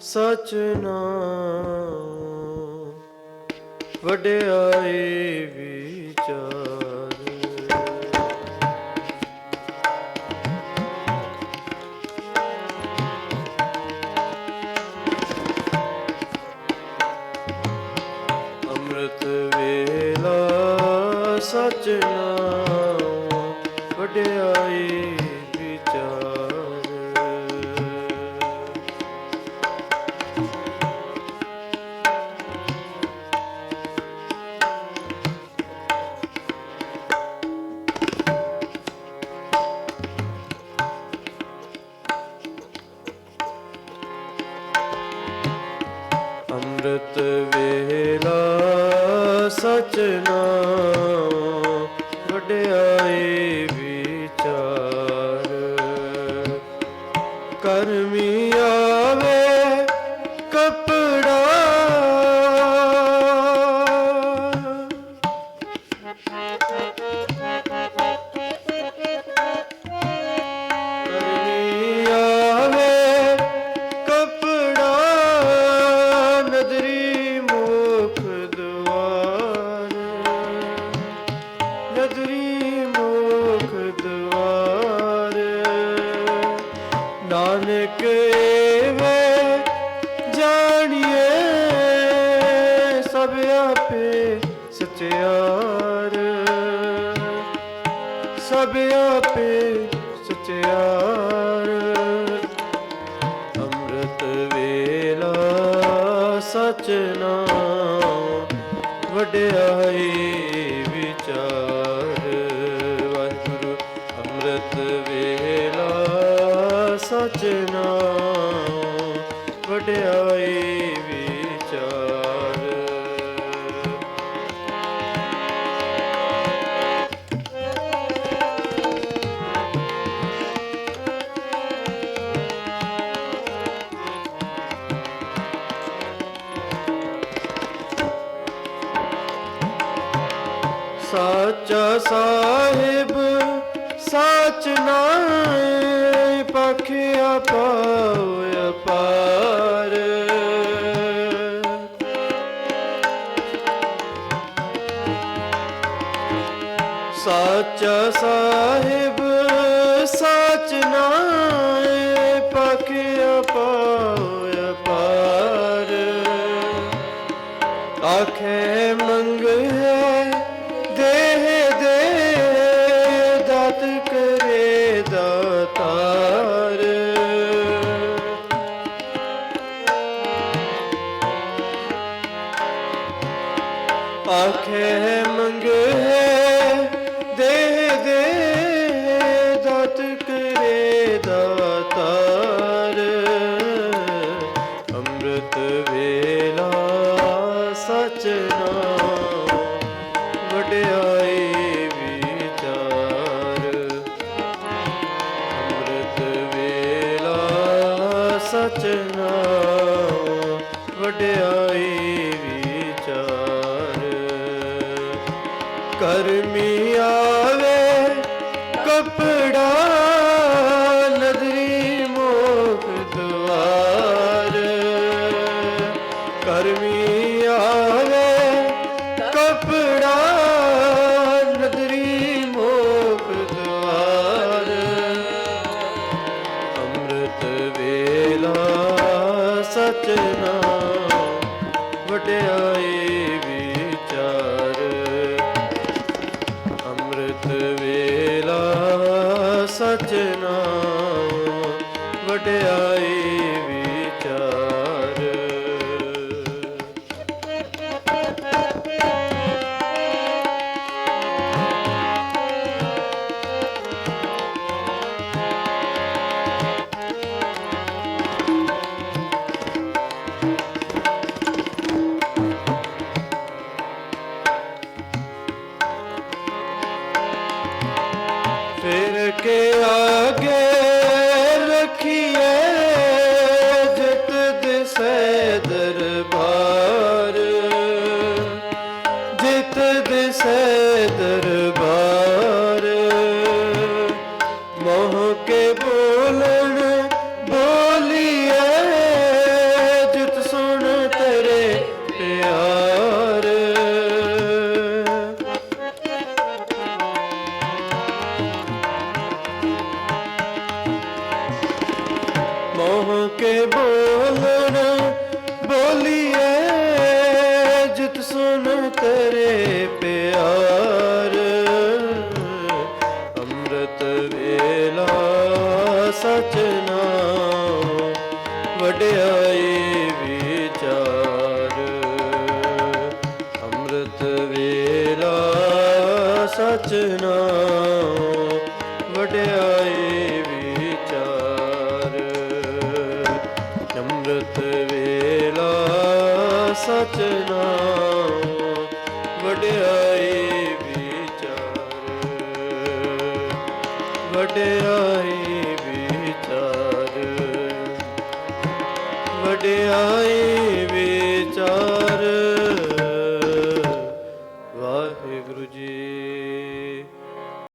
ਸਚ ਨਾਮ ਵਡਿਆਈ ਅੰਮ੍ਰਿਤ ਵੇਲਾ ਸਚ ਨਾਮ ਵਡਿਆਈ ਵਿਚਾਰ। ਕਰਮੀਆਂ ਆਪੇ ਸਚਿਆਰ ਸਭ ਆਪੇ ਸਚਿਆਰ ਅੰਮ੍ਰਿਤ ਵੇਲਾ ਸਚ ਨਾਮ ਵਡਿਆਈ ਵਿਚਾਰ। ਵਾਹਿਗੁਰੂ, ਅੰਮ੍ਰਿਤ ਵੇਲਾ ਸਚ ਨਾਮ ਵਡਿਆਈ ਸਾਚਾ ਸਾਹਿਬ ਸਾਚ ਨਾਏ ਪਖਿਆ ਪਾਉ ਅਪਾਰ। ਸਾਚਾ ਸਾਹਿਬ ਆਖੇ ਮੰਗ ਹੈ ਦੇਹ ਦੇ ਦਤ ਕਰੇ ਦਾਤਾਰ। ਅੰਮ੍ਰਿਤ ਵੇਲਾ ਸਚ ਨਾਮ ਵਡਿਆਈ ਵਿਚਾਰ। ਅੰਮ੍ਰਿਤ ਵੇਲਾ ਸਚ ਨਾਮ ਵਡਿਆਈ ਕਪੜਾ ਨਦਰੀ ਮੋਖ ਦੁਆਰ ਕਰਮੀ ਆਵੇ ਕਪੜਾ ਨਦਰੀ ਮੋਖ ਦੁਆਰ ਅੰਮ੍ਰਿਤ ਵੇਲਾ ਸਚਨਾ ਵਟਿਆ ਕੇ ਆਗੇ ਰਖੀਏ ਜਿਤ ਦਿਸੈ ਦਰਬਾਰ। ਜਿਤ ਦਿਸੈ ਦਰਬਾਰ। ਕੇ ਬੋਲਣ, ਬੋਲੀਏ, ਜਿਤ ਸੁਣ ਤੇਰੇ ਪਿਆਰ। ਅੰਮ੍ਰਿਤ ਵੇਲਾ ਸਚ ਨਾਮ, ਵਡਿਆਈ ਵਿਚਾਰ। ਅੰਮ੍ਰਿਤ ਵੇਲਾ ਸਚ ਨਾਮ ਸਚ ਨਾਮ ਵਡਿਆਈ ਵਿਚਾਰ। ਵਡਿਆਈ ਵਿਚਾਰ। ਵਡਿਆਈ